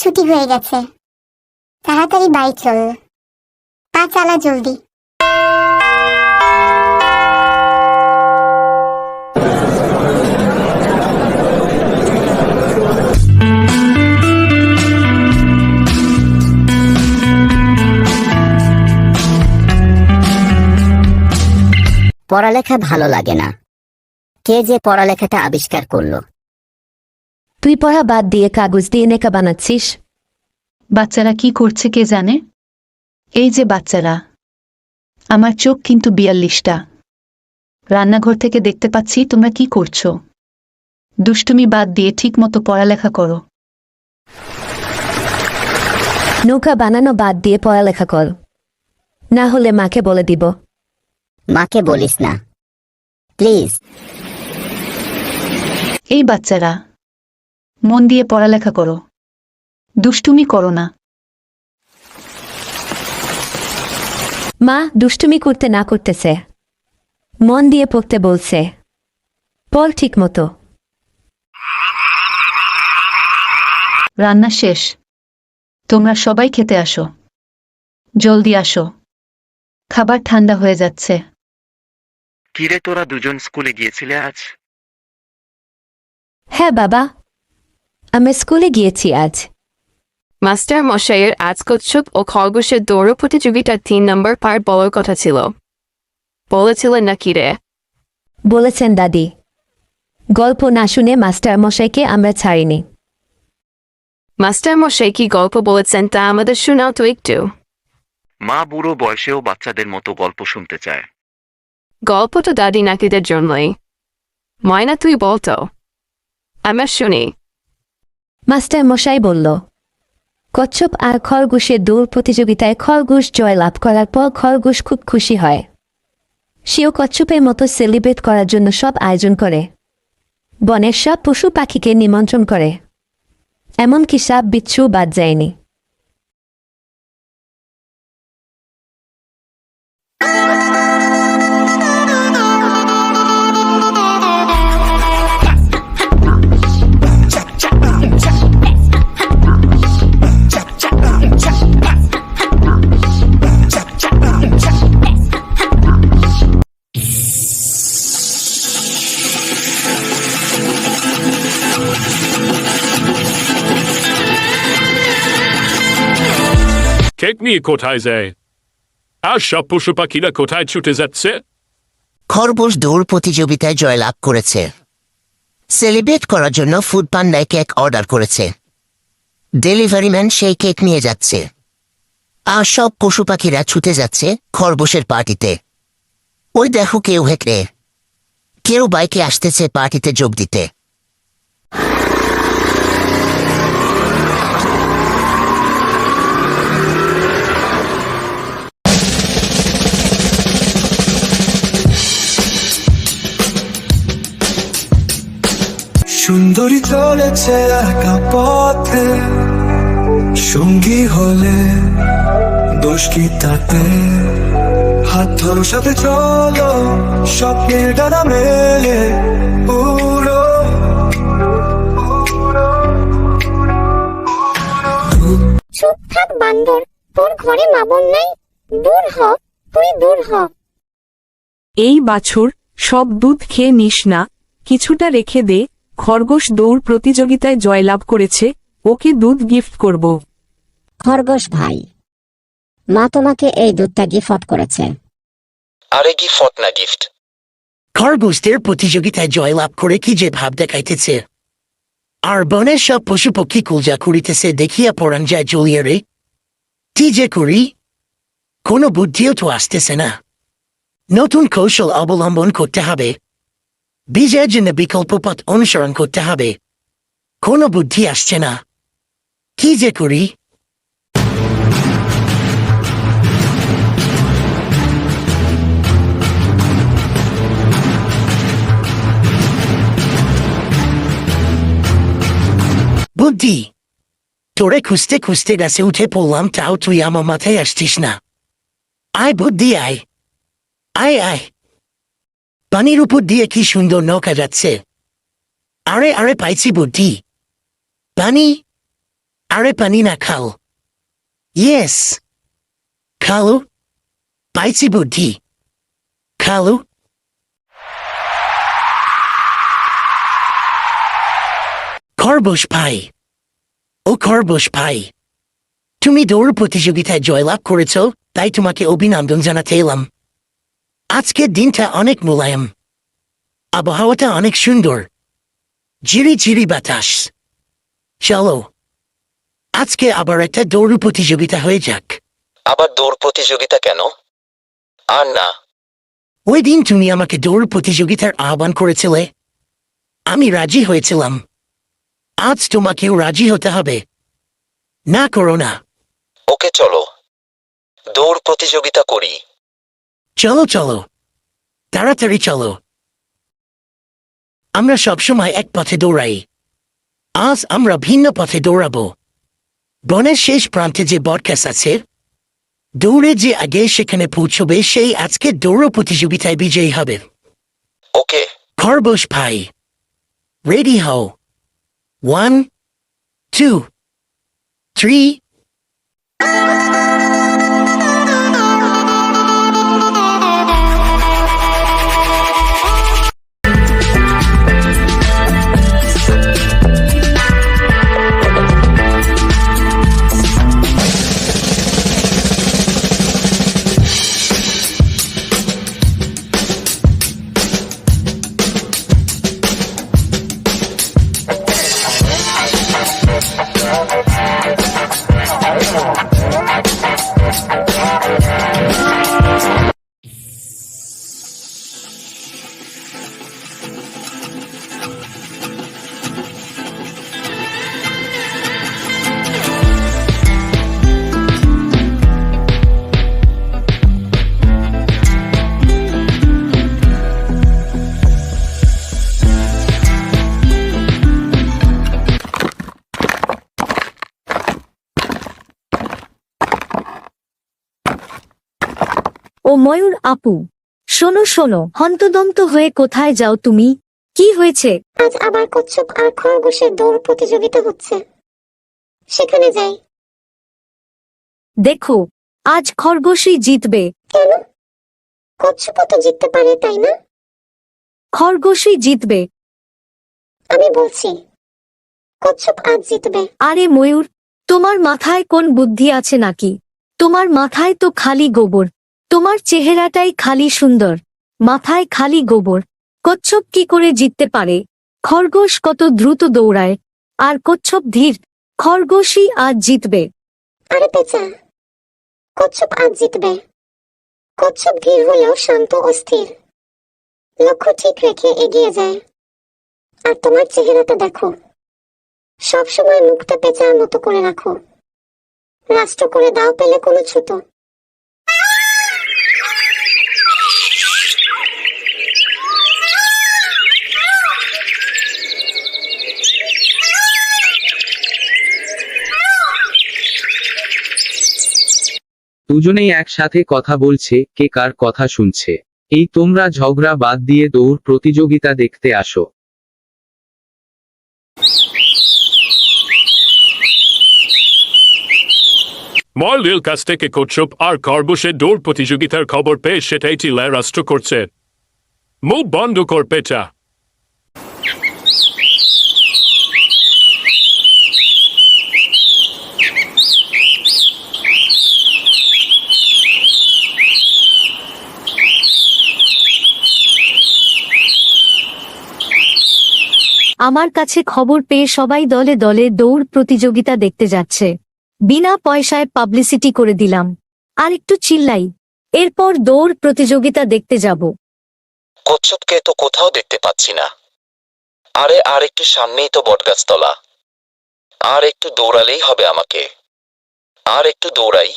ছুটি হয়ে গেছে। তাড়াতাড়ি বাড়ি চল। পা চালা জলদি। পড়ালেখা ভালো লাগে না। কে যে পড়ালেখাটা আবিষ্কার করল? তুই পড়া বাদ দিয়ে কাগজ দিয়ে নেকা বানাচ্ছিস? বাচ্চারা কি করছে কে জানে? এই যে বাচ্চারা। আমার চোখ কিন্তু বিয়াল্লিশটা। রান্নাঘর থেকে দেখতে পাচ্ছি তোমরা কি করছ। দুষ্টুমি বাদ দিয়ে ঠিকমতো পড়ালেখা করো। নৌকা বানানো বাদ দিয়ে পড়ালেখা কর। না হলে মাকে বলে দিব। মাকে বলিস না। প্লিজ। এই বাচ্চারা মন দিয়ে পড়ালেখা করো। দুষ্টুমি করো না। মা দুষ্টুমি করতে না করতেছে। মন দিয়ে পড়তে বলছে। পড় ঠিক মতো। রান্না শেষ। তোমরা সবাই খেতে আসো। জলদি আসো। খাবার ঠান্ডা হয়ে যাচ্ছে। কিরে তোরা দুজন স্কুলে গিয়েছিলে আজ? হ্যাঁ বাবা। আমি স্কুলে গিয়েছি আজ। মাস্টার মশাইয়ের আজ কচ্ছপ ও খরগোশের দৌড় প্রতিযোগিতার তিন নম্বর পার বলার কথা ছিল। বলেছিলেন নাকি রে বলেছেন দাদি। গল্প না শুনে মাস্টার মশাইকে আমরা ছাড়িনি। মাস্টার মশাই কি গল্প বলেছেন তা আমাদের শোনাও তো একটু। মা বুড়ো বয়সেও বাচ্চাদের মতো গল্প শুনতে চায়। গল্প তো দাদি নাকিদের জন্যই। ময়না তুই বলতো আমরা শুনি। মাস্টার মশাই বলল, কচ্ছপ আর খরগোশের দৌড় প্রতিযোগিতায় খরগোশ জয় লাভ করার পর খরগোশ খুব খুশি হয়। সেও কচ্ছপের মতো সেলিব্রেট করার জন্য সব আয়োজন করে। বনের সব পশু পাখিকে নিমন্ত্রণ করে। এমনকি সাপ, বিচ্ছু বাদ যায়নি। নিয়ে কোথায় যায় আর সব পশু পাখিরা কোথায় ছুটে যাচ্ছে খরগোশ দৌড় প্রতিযোগিতায় জয়লাভ করেছে। সেলিব্রেট করার জন্য ফুড পান্ডায় কেক অর্ডার করেছে। ডেলিভারি ম্যান সেই কেক নিয়ে যাচ্ছে। আর সব পশু পাখিরা ছুটে যাচ্ছে খরগোশের পার্টিতে। ওই দেখো কেউ হেঁকড়ে কেউ বাইকে আসতেছে পার্টিতে যোগ দিতে। সুন্দরী চলেছে একা পথে সঙ্গী হলে দোষ কি তাতে? হাত ধরো সাথে চলো স্বপ্নের ডানা মেলে চুপ থাক বান্দর তোর ঘরে মা বোন নাই দূর হ তুই দূর হ। এই বাছুর সব দুধ খেয়ে নিস না কিছুটা রেখে দে খরগোশ দৌড় প্রতিযোগিতায় জয়লাভ করেছে ওকে দুধ গিফট করব। খরগোশ ভাই মা তোমাকে এই দুধটা গিফট করেছে। আরে কি ফট না গিফট। খরগোশদের প্রতিযোগিতায় জয়লাভ করে কি যে ভাব দেখাইতেছে। আর বনের সব পশু পক্ষী কুলজা করিতেছে দেখিয়া পড়ান যায় জ্বলিয়ে রে। কি যে করি কোনো বুদ্ধিও তো আসতেছে না। নতুন কৌশল অবলম্বন করতে হবে। বীজের জন্য বিকল্প পথ অনুসরণ করতে হবে কোনো বুদ্ধি আসছে না কি যে করি বুদ্ধি তোরে খুঁজতে খুঁজতে গাছে উঠে পড়লাম তাও তুই আমার মাথায় আসছিস না আয় বুদ্ধি আয় আয় আয় পানির উপর দিয়ে কি সুন্দর নৌকা যাচ্ছে? আরে আরে পাইছি বুদ্ধি। পানি? আরে পানি না খাও ইয়েস। খালু? পাইছি বুদ্ধি। খালু? খরগোশ ভাই। ও খরগোশ ভাই, তুমি দৌড় প্রতিযোগিতায় জয়লাভ করেছ, তাই তোমাকে অভিনন্দন জানাতে এলাম। আজকের দিনটা অনেক মোলায়েম। আবহাওয়াটা অনেক সুন্দর। ঝিরি ঝিরি বাতাস। চলো আজকে আবার একটা দৌড় প্রতিযোগিতা হয়ে যাক। আবার দৌড় প্রতিযোগিতা কেন? আর না। ওই দিন তুমি আমাকে দৌড় প্রতিযোগিতার আহ্বান করেছিলে। আমি রাজি হয়েছিলাম। আজ তোমাকেও রাজি হতে হবে। না করো না। ওকে চলো। দৌড় প্রতিযোগিতা করি। চলো চলো। তাড়াতাড়ি চলো। আমরা সবসময় এক পথে দৌড়াই। আজ আমরা ভিন্ন পথে দৌড়াবো। বনের শেষ প্রান্তে যে বটগাছ আছে দৌড়ে যে আগে সেখানে পৌঁছবে সেই আজকে দৌড় প্রতিযোগিতায় বিজয়ী হবে। ওকে। খরগোশ ভাই রেডি হও। One two three. ও ময়ূর আপু। শোনো শোনো হন্তদন্ত হয়ে কোথায় যাও তুমি? কি হয়েছে? আজ আবার কচ্ছপ আর খরগোশের দৌড় প্রতিযোগিতা হচ্ছে। সেখানে যাই। দেখো আজ খরগোশই জিতবে। কেন? কচ্ছপ তো জিততে পারে তাই না? খরগোশই জিতবে। আমি বলছি কচ্ছপ আজ জিতবে। আরে ময়ূর তোমার মাথায় কোন বুদ্ধি আছে নাকি? তোমার মাথায় তো খালি গোবর। তোমার চেহারাটাই খালি সুন্দর, মাথায় খালি গোবর, কচ্ছপ কি করে জিততে পারে? খরগোশ কত দ্রুত দৌড়ায়, আর কচ্ছপ ধীর, খরগোশই আজ জিতবে। আরে পেঁচা, কচ্ছপ আজ জিতবে। কচ্ছপ ধীর হলেও শান্ত অস্থির লক্ষ্য ঠিক রেখে এগিয়ে যায়। আর তোমার চেহারাটা দেখো। সবসময় মুখটা পেঁচার মতো করে রাখো। রাষ্ট্র করে দাও পেলে কোনো ছোট। দুজনেই একসাথে কথা বলছে, কে কার কথা শুনছে। এই তোমরা ঝগড়া বাদ দিয়ে দৌড় প্রতিযোগিতা দেখতে আসো। ময়ূরের কাছ থেকে কচ্ছপ আর খরগোশের দৌড় প্রতিযোগিতার খবর পেয়ে সেটাই চিল্লায় রাষ্ট্র করছে। মুখ বন্ধ কর আমার কাছে খবর পেয়ে সবাই দলে দলে দৌড় প্রতিযোগিতা দেখতে যাচ্ছে। বিনা পয়সায় পাবলিসিটি করে দিলাম। আর একটু চিল্লাই। এরপর দৌড় প্রতিযোগিতা দেখতে যাব। কচ্ছপকে তো কোথাও দেখতে পাচ্ছি না। আরে, আর একটু সামনেই তো বটগাছতলা। আর একটু দৌড়ালেই হবে আমাকে। আর একটু দৌড়াই।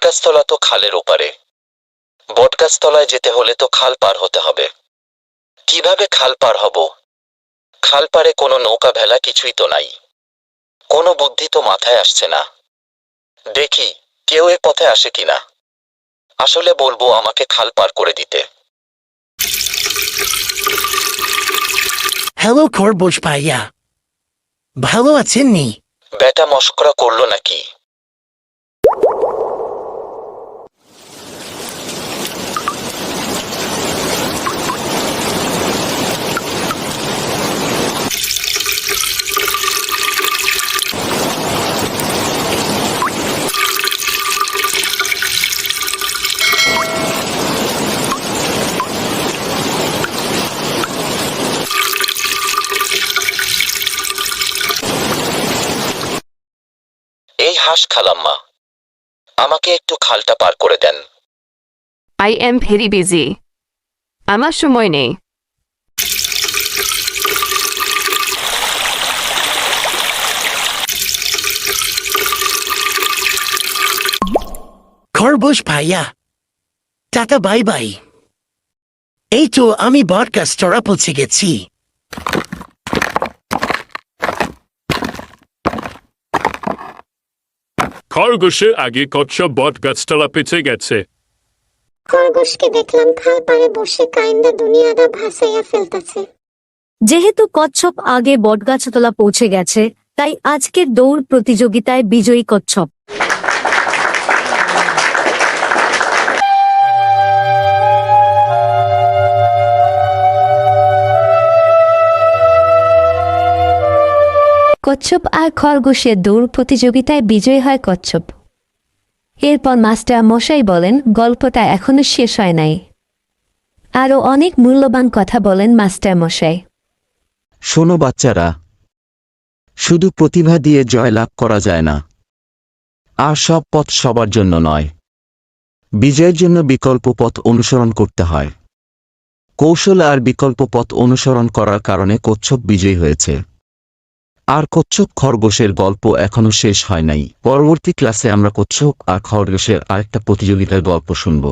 বটগাছতলা তো খালের ওপারে। বটগাছতলায় যেতে হলে তো খাল পার হতে হবে। কীভাবে খাল পার হব? খাল পারে কোনো নৌকা ভেলা কিছুই তো নাই। কোনো বুদ্ধি তো মাথায় আসছে না। দেখি কেউ এ পথে আসে কিনা? আসলে বলব আমাকে খাল পার করে দিতে। হ্যালো খরগোশ ভাইয়া। ভালো আছেন নি? বেটা মস্করা করল নাকি এই হাঁস খালাম্মা আমাকে একটু খালটা পার করে দেন। আই এম ভেরি বিজি আমার সময় নেই। খরগোশ ভাইয়া টাটা বাই বাই। এই তো আমি বটগাছতলা পৌঁছে গেছি। খরগোশের আগে কচ্ছপ বট গাছতলা পেঁচে গেছে। খরগোশকে দেখলাম খাল পাড়ে বসে কাইন্দা দুনিয়াটা ভাসাইয়া ফেলতেছে। যেহেতু কচ্ছপ আগে বটগাছতলা পৌঁছে গেছে তাই আজকের দৌড় প্রতিযোগিতায় বিজয়ী কচ্ছপ। কচ্ছপ আর খরগোশের দৌড় প্রতিযোগিতায় বিজয়ী হয় কচ্ছপ। এরপর মাস্টার মশাই বলেন, গল্পটা এখনও শেষ হয় নাই। আরও অনেক মূল্যবান কথা বলেন মাস্টার মশাই। শোনো বাচ্চারা, শুধু প্রতিভা দিয়ে জয়লাভ করা যায় না, আর সব পথ সবার জন্য নয়। বিজয়ের জন্য বিকল্প পথ অনুসরণ করতে হয়। কৌশল আর বিকল্প পথ অনুসরণ করার কারণে কচ্ছপ বিজয়ী হয়েছে। আর কচ্ছপ খরগোশের গল্প এখনও শেষ হয় নাই। পরবর্তী ক্লাসে আমরা কচ্ছপ আর খরগোশের আরেকটা প্রতিযোগিতার গল্প শুনব।